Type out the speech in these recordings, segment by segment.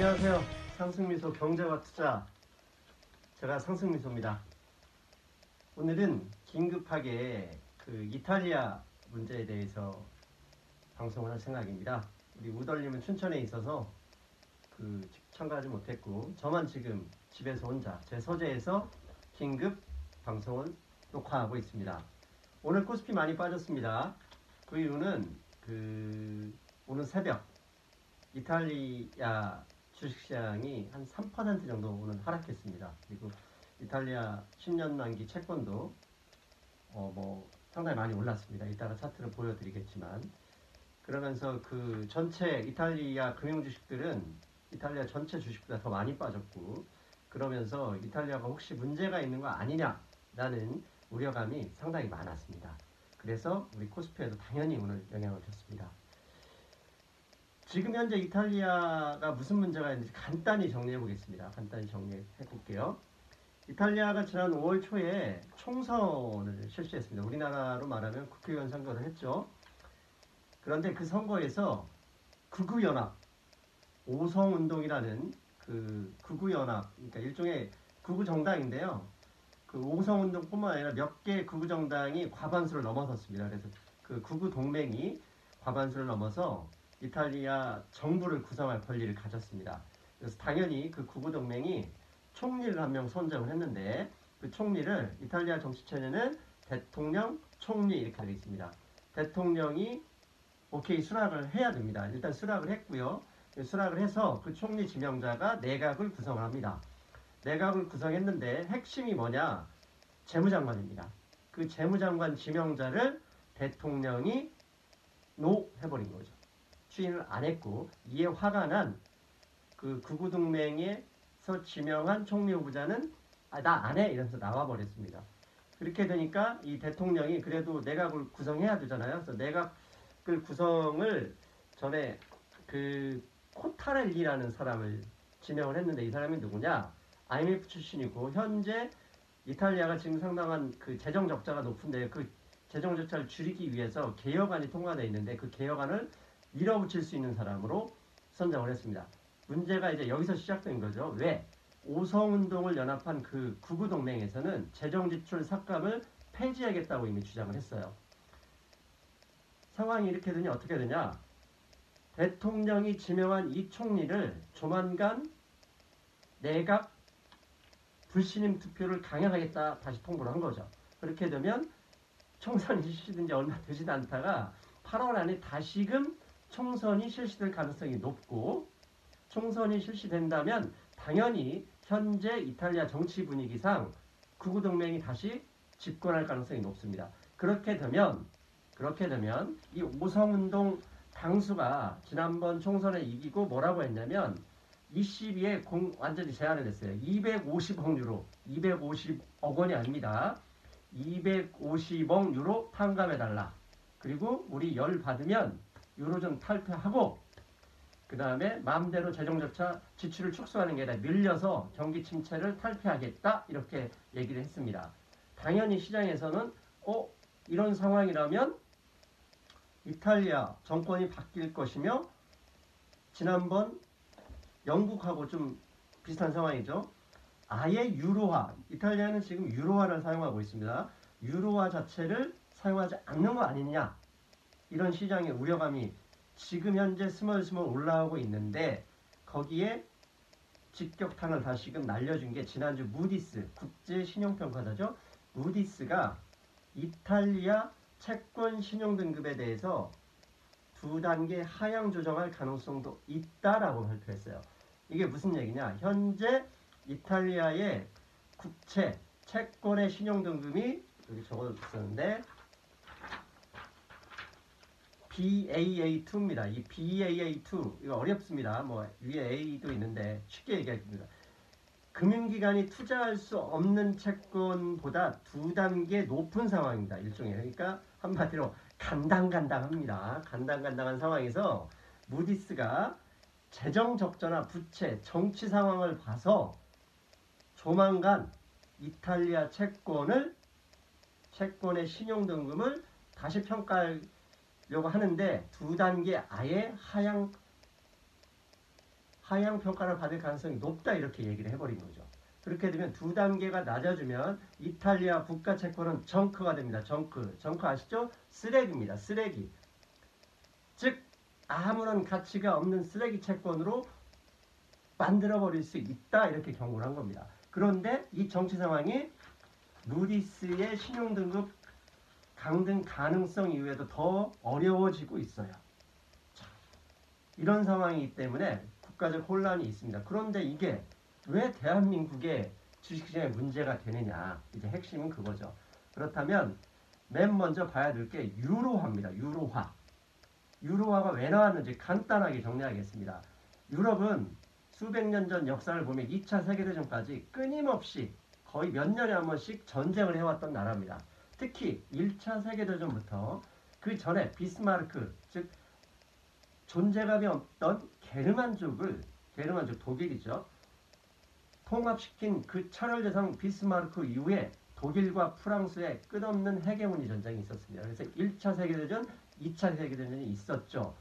안녕하세요. 상승미소 경제와 투자. 제가 상승미소입니다. 오늘은 긴급하게 그 이탈리아 문제에 대해서 방송을 할 생각입니다. 우리 우덜님은 춘천에 있어서 그 참가하지 못했고 저만 지금 집에서 혼자 제 서재에서 긴급 방송을 녹화하고 있습니다. 오늘 코스피 많이 빠졌습니다. 그 이유는 그 오늘 새벽 이탈리아 주식시장이 한 3% 정도 오늘 하락했습니다. 그리고 이탈리아 10년 만기 채권도 어 뭐 상당히 많이 올랐습니다. 이따가 차트를 보여드리겠지만 그러면서 그 전체 이탈리아 금융 주식들은 이탈리아 전체 주식보다 더 많이 빠졌고 그러면서 이탈리아가 혹시 문제가 있는 거 아니냐라는 우려감이 상당히 많았습니다. 그래서 우리 코스피에도 당연히 오늘 영향을 줬습니다. 지금 현재 이탈리아가 무슨 문제가 있는지 간단히 정리해 보겠습니다. 간단히 정리해 볼게요. 이탈리아가 지난 5월 초에 총선을 실시했습니다. 우리나라로 말하면 국회의원 선거를 했죠. 그런데 그 선거에서 극우연합, 오성운동이라는 그 극우연합, 그러니까 일종의 극우 정당인데요. 그 오성운동뿐만 아니라 몇개 극우 정당이 과반수를 넘어섰습니다. 그래서 그 극우 동맹이 과반수를 넘어서 이탈리아 정부를 구성할 권리를 가졌습니다. 그래서 당연히 그 극우 동맹이 총리를 한 명 선정을 했는데 그 총리를 이탈리아 정치체제는 대통령, 총리 이렇게 되어 있습니다. 대통령이 오케이 수락을 해야 됩니다. 일단 수락을 했고요. 수락을 해서 그 총리 지명자가 내각을 구성을 합니다. 내각을 구성했는데 핵심이 뭐냐? 재무장관입니다. 그 재무장관 지명자를 대통령이 노 해버린 거죠. 추인을 안 했고 이에 화가 난 그 극우동맹에서 지명한 총리 후보자는 아, 나 안 해 이러면서 나와버렸습니다. 그렇게 되니까 이 대통령이 그래도 내각을 구성해야 되잖아요. 그래서 내각을 구성을 전에 그 코타렐리라는 사람을 지명을 했는데 이 사람이 누구냐? IMF 출신이고 현재 이탈리아가 지금 상당한 그 재정 적자가 높은데 그 재정 적자를 줄이기 위해서 개혁안이 통과되어 있는데 그 개혁안을 밀어붙일 수 있는 사람으로 선정을 했습니다. 문제가 이제 여기서 시작된 거죠. 왜? 오성운동을 연합한 그 구구동맹에서는 재정지출 삭감을 폐지하겠다고 이미 주장을 했어요. 상황이 이렇게 되니 어떻게 되냐? 대통령이 지명한 이 총리를 조만간 내각 불신임 투표를 강행하겠다 다시 통보를 한 거죠. 그렇게 되면 총선이 실시된 지 얼마 되지도 않다가 8월 안에 다시금 총선이 실시될 가능성이 높고 총선이 실시된다면 당연히 현재 이탈리아 정치 분위기상 구구 동맹이 다시 집권할 가능성이 높습니다. 그렇게 되면 그렇게 되면 이 오성운동 당수가 지난번 총선에 이기고 뭐라고 했냐면 22에 공 완전히 제한을 했어요. 250억 유로, 250억 원이 아닙니다. 250억 유로 탕감해달라. 그리고 우리 열 받으면 유로존 탈퇴하고 그 다음에 마음대로 재정적자 지출을 축소하는 게 아니라 밀려서 경기 침체를 탈피하겠다 이렇게 얘기를 했습니다. 당연히 시장에서는 어 이런 상황이라면 이탈리아 정권이 바뀔 것이며 지난번 영국하고 좀 비슷한 상황이죠. 아예 유로화 이탈리아는 지금 유로화를 사용하고 있습니다. 유로화 자체를 사용하지 않는 거 아니냐 이런 시장의 우려감이 지금 현재 스멀스멀 올라오고 있는데 거기에 직격탄을 다시금 날려준 게 지난주 무디스 국제 신용평가사죠. 무디스가 이탈리아 채권 신용 등급에 대해서 두 단계 하향 조정할 가능성도 있다라고 발표했어요. 이게 무슨 얘기냐? 현재 이탈리아의 국채 채권의 신용 등급이 여기 적어줬었는데 BAA2입니다. 이 BAA2 이거 어렵습니다. 뭐 위에 A도 있는데 쉽게 얘기하겠습니다. 금융기관이 투자할 수 없는 채권보다 두 단계 높은 상황입니다. 일종의 그러니까 한마디로 간당간당합니다. 간당간당한 상황에서 무디스가 재정 적자나 부채, 정치 상황을 봐서 조만간 이탈리아 채권을 채권의 신용 등급을 다시 평가하 려고 하는데 두 단계 아예 하향 하향 평가를 받을 가능성이 높다 이렇게 얘기를 해버린 거죠. 그렇게 되면 두 단계가 낮아지면 이탈리아 국가 채권은 정크가 됩니다. 정크. 정크 아시죠? 쓰레기입니다. 쓰레기. 즉 아무런 가치가 없는 쓰레기 채권으로 만들어 버릴 수 있다 이렇게 경고를 한 겁니다. 그런데 이 정치 상황이 누디스의 신용등급 강등 가능성 이후에도 더 어려워지고 있어요. 자, 이런 상황이기 때문에 국가적 혼란이 있습니다. 그런데 이게 왜 대한민국의 주식시장에 문제가 되느냐 이제 핵심은 그거죠. 그렇다면 맨 먼저 봐야 될 게 유로화입니다. 유로화. 유로화가 왜 나왔는지 간단하게 정리하겠습니다. 유럽은 수백 년 전 역사를 보면 2차 세계대전까지 끊임없이 거의 몇 년에 한 번씩 전쟁을 해왔던 나라입니다. 특히 1차 세계대전부터 그 전에 비스마르크, 즉 존재감이 없던 게르만족을 게르만족 독일이죠. 통합시킨 그 철혈대상 비스마르크 이후에 독일과 프랑스의 끝없는 헤게모니 전쟁이 있었습니다. 그래서 1차 세계대전, 2차 세계대전이 있었죠.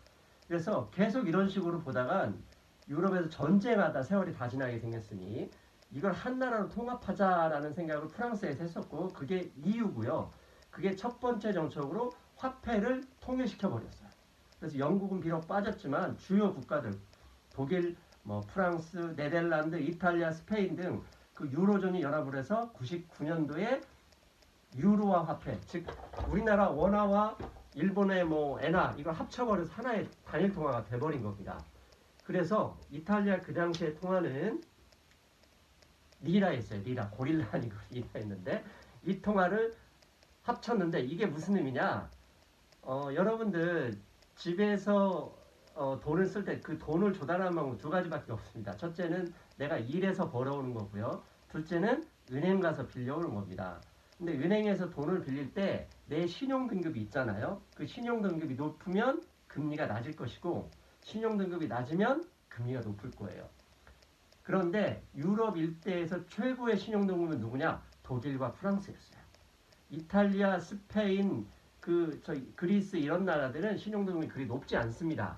그래서 계속 이런 식으로 보다간 유럽에서 전쟁하다 세월이 다 지나게 생겼으니 이걸 한 나라로 통합하자라는 생각을 프랑스에서 했었고 그게 이유고요. 그게 첫 번째 정책으로 화폐를 통일시켜 버렸어요. 그래서 영국은 비록 빠졌지만 주요 국가들 독일, 뭐 프랑스, 네덜란드, 이탈리아, 스페인 등 그 유로존이 연합을 해서 99년도에 유로화 화폐, 즉 우리나라 원화와 일본의 뭐 엔화 이걸 합쳐버려서 하나의 단일 통화가 돼버린 겁니다. 그래서 이탈리아 그 당시에 통화는 리라였어요. 리라 고릴라 아니고 리라였는데 이 통화를 합쳤는데 이게 무슨 의미냐? 어, 여러분들 집에서 어, 돈을 쓸 때 그 돈을 조달하는 방법 두 가지밖에 없습니다. 첫째는 내가 일해서 벌어오는 거고요. 둘째는 은행 가서 빌려오는 겁니다. 근데 은행에서 돈을 빌릴 때 내 신용 등급이 있잖아요. 그 신용 등급이 높으면 금리가 낮을 것이고 신용 등급이 낮으면 금리가 높을 거예요. 그런데 유럽 일대에서 최고의 신용 등급은 누구냐? 독일과 프랑스였어요. 이탈리아, 스페인, 그 저희 그리스 이런 나라들은 신용 등급이 그리 높지 않습니다.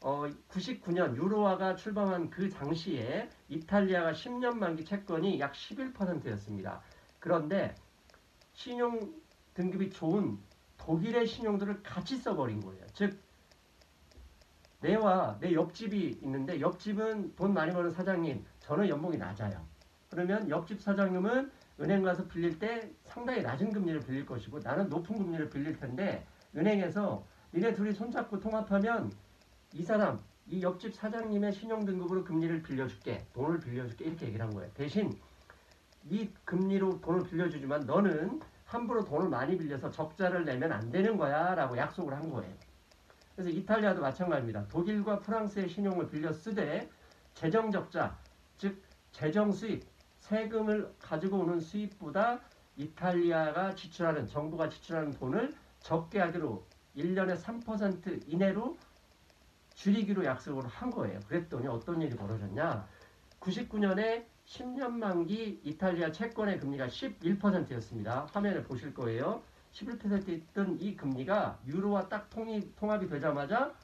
어, 99년 유로화가 출범한 그 당시에 이탈리아가 10년 만기 채권이 약 11%였습니다. 그런데 신용 등급이 좋은 독일의 신용들을 같이 써버린 거예요. 즉 내와 내 옆집이 있는데 옆집은 돈 많이 버는 사장님, 저는 연봉이 낮아요. 그러면 옆집 사장님은 은행 가서 빌릴 때 상당히 낮은 금리를 빌릴 것이고 나는 높은 금리를 빌릴 텐데 은행에서 니네 둘이 손잡고 통합하면 이 사람, 이 옆집 사장님의 신용 등급으로 금리를 빌려줄게. 돈을 빌려줄게. 이렇게 얘기를 한 거예요. 대신 이 금리로 돈을 빌려주지만 너는 함부로 돈을 많이 빌려서 적자를 내면 안 되는 거야. 라고 약속을 한 거예요. 그래서 이탈리아도 마찬가지입니다. 독일과 프랑스의 신용을 빌려 쓰되 재정 적자, 즉 재정 수입, 세금을 가지고 오는 수입보다 이탈리아가 지출하는 정부가 지출하는 돈을 적게 하기로 1년에 3% 이내로 줄이기로 약속을 한 거예요. 그랬더니 어떤 일이 벌어졌냐? 99년에 10년 만기 이탈리아 채권의 금리가 11%였습니다. 화면을 보실 거예요. 11%였던 이 금리가 유로와 딱 통이, 통합이 되자마자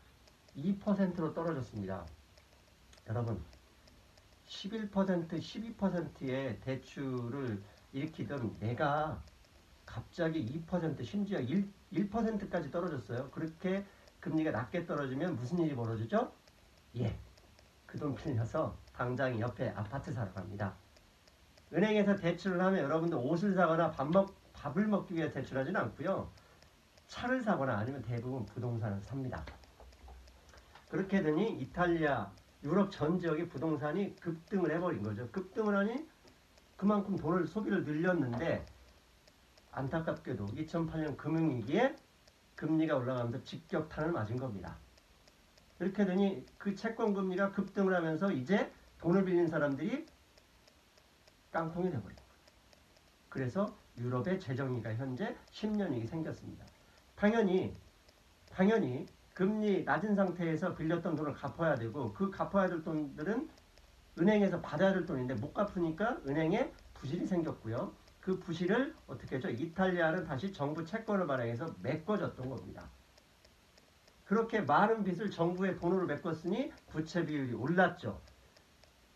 2%로 떨어졌습니다. 여러분, 11%, 12%의 대출을 일으키던 내가 갑자기 2% 심지어 1, 1%까지 떨어졌어요. 그렇게 금리가 낮게 떨어지면 무슨 일이 벌어지죠? 예. 그 돈 빌려서 당장 옆에 아파트 사러 갑니다. 은행에서 대출을 하면 여러분들 옷을 사거나 밥 먹, 밥을 먹기 위해 대출하지는 않고요. 차를 사거나 아니면 대부분 부동산을 삽니다. 그렇게 되니 이탈리아, 유럽 전 지역의 부동산이 급등을 해버린 거죠. 급등을 하니 그만큼 돈을 소비를 늘렸는데 안타깝게도 2008년 금융위기에 금리가 올라가면서 직격탄을 맞은 겁니다. 이렇게 되니 그 채권 금리가 급등을 하면서 이제 돈을 빌린 사람들이 깡통이 돼버린 거예요. 그래서 유럽의 재정위가 현재 10년이 생겼습니다. 당연히 당연히 금리 낮은 상태에서 빌렸던 돈을 갚아야 되고 그 갚아야 될 돈들은 은행에서 받아야 될 돈인데 못 갚으니까 은행에 부실이 생겼고요. 그 부실을 어떻게 했죠? 이탈리아는 다시 정부 채권을 발행해서 메꿔줬던 겁니다. 그렇게 많은 빚을 정부에 돈으로 메꿨으니 부채 비율이 올랐죠.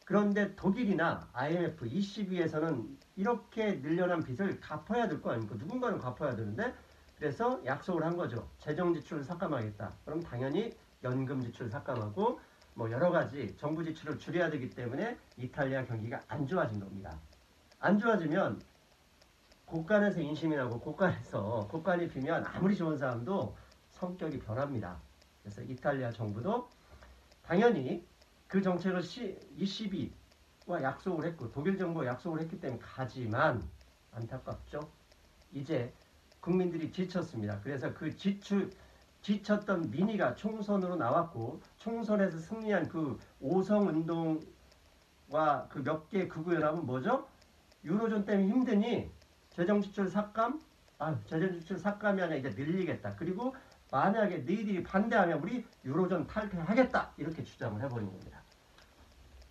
그런데 독일이나 IMF, ECB에서는 이렇게 늘려난 빚을 갚아야 될 거 아닙니까? 누군가는 갚아야 되는데 그래서 약속을 한 거죠. 재정 지출을 삭감하겠다. 그럼 당연히 연금 지출 삭감하고 뭐 여러 가지 정부 지출을 줄여야 되기 때문에 이탈리아 경기가 안 좋아진 겁니다. 안 좋아지면 곳간에서 인심이 나고 곳간에서 곳간이 비면 아무리 좋은 사람도 성격이 변합니다. 그래서 이탈리아 정부도 당연히 그 정책을 ECB 와 약속을 했고 독일 정부와 약속을 했기 때문에 가지만 안타깝죠. 이제 국민들이 지쳤습니다. 그래서 그 지출 지쳤던 민의가 총선으로 나왔고 총선에서 승리한 그 오성 운동과 그 몇 개 극우 연합은 뭐죠? 유로존 때문에 힘드니 재정 지출 삭감, 아 재정 지출 삭감이 아니라 이제 늘리겠다. 그리고 만약에 너희들이 반대하면 우리 유로존 탈퇴하겠다 이렇게 주장을 해버린 겁니다.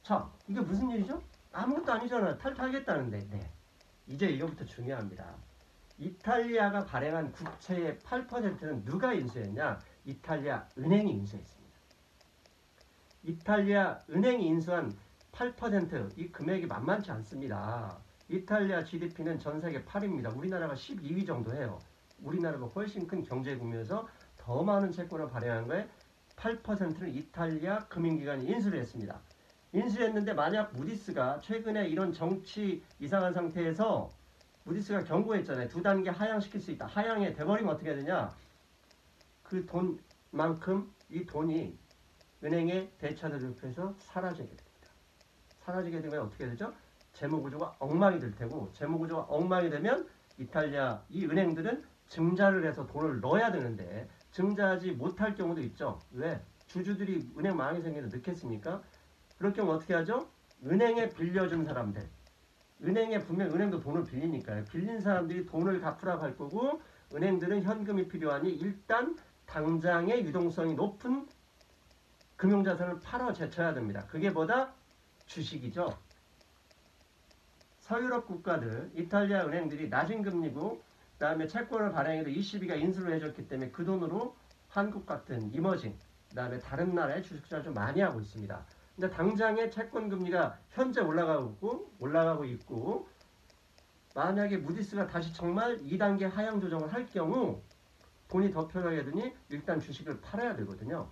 자, 이게 무슨 일이죠? 아무것도 아니잖아요. 탈퇴하겠다는데. 네. 이제 이거부터 중요합니다. 이탈리아가 발행한 국채의 8%는 누가 인수했냐? 이탈리아 은행이 인수했습니다. 이탈리아 은행이 인수한 8%이 금액이 만만치 않습니다. 이탈리아 GDP는 전 세계 8위입니다. 우리나라가 12위 정도 해요. 우리나라가 훨씬 큰 경제 구매에서 더 많은 채권을 발행한 거에 8%는 이탈리아 금융기관이 인수를 했습니다. 인수했는데 만약 무디스가 최근에 이런 정치 이상한 상태에서 무디스가 경고했잖아요. 두 단계 하향시킬 수 있다. 하향에 돼버리면 어떻게 되냐? 그 돈만큼 이 돈이 은행에 대차대조해서 사라지게 됩니다. 사라지게 되면 어떻게 되죠? 재무구조가 엉망이 될 테고 재무구조가 엉망이 되면 이탈리아 이 은행들은 증자를 해서 돈을 넣어야 되는데 증자하지 못할 경우도 있죠. 왜? 주주들이 은행 망하게 생기는데 넣겠습니까? 그럴 경우 어떻게 하죠? 은행에 빌려준 사람들 은행에 분명 은행도 돈을 빌리니까요. 빌린 사람들이 돈을 갚으라고 할 거고 은행들은 현금이 필요하니 일단 당장의 유동성이 높은 금융자산을 팔아 제쳐야 됩니다. 그게 뭐다? 주식이죠. 서유럽 국가들, 이탈리아 은행들이 낮은 금리고 그다음에 채권을 발행해도 ECB가 인수를 해줬기 때문에 그 돈으로 한국 같은 이머징, 그다음에 다른 나라의 주식 투자를 좀 많이 하고 있습니다. 근데 당장의 채권 금리가 현재 올라가고 있고, 올라가고 있고 만약에 무디스가 다시 정말 2단계 하향 조정을 할 경우 돈이 더 필요하게 되니 일단 주식을 팔아야 되거든요.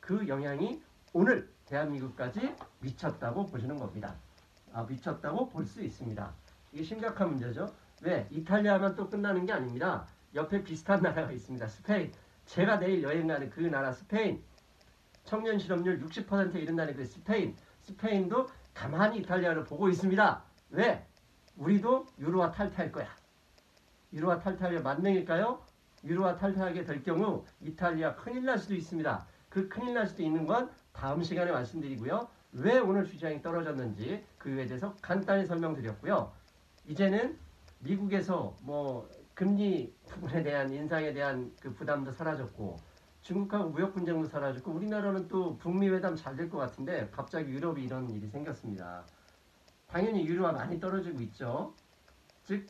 그 영향이 오늘 대한민국까지 미쳤다고 보시는 겁니다. 아, 미쳤다고 볼 수 있습니다. 이게 심각한 문제죠. 왜? 이탈리아만 또 끝나는 게 아닙니다. 옆에 비슷한 나라가 있습니다. 스페인. 제가 내일 여행 가는 그 나라 스페인. 청년 실업률 60%에 이른다는 그 스페인. 스페인도 가만히 이탈리아를 보고 있습니다. 왜? 우리도 유로화 탈퇴할 거야. 유로화 탈퇴하려 만능일까요? 유로화 탈퇴하게 될 경우 이탈리아 큰일 날 수도 있습니다. 그 큰일 날 수도 있는 건 다음 시간에 말씀드리고요. 왜 오늘 주장이 떨어졌는지 그에 대해서 간단히 설명드렸고요. 이제는 미국에서 뭐 금리 부분에 대한 인상에 대한 그 부담도 사라졌고 중국하고 무역 분쟁도 사라졌고 우리나라는 또 북미 회담 잘 될 것 같은데 갑자기 유럽이 이런 일이 생겼습니다. 당연히 유로화 많이 떨어지고 있죠. 즉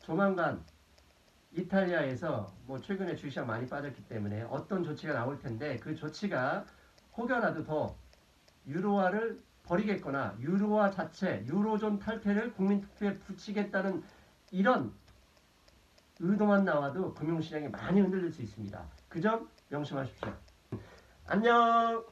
조만간 이탈리아에서 뭐 최근에 주시장 많이 빠졌기 때문에 어떤 조치가 나올 텐데 그 조치가 혹여라도 더 유로화를 버리겠거나 유로화 자체 유로존 탈퇴를 국민투표에 붙이겠다는 이런 의도만 나와도 금융시장이 많이 흔들릴 수 있습니다. 그점 명심하십시오. 안녕.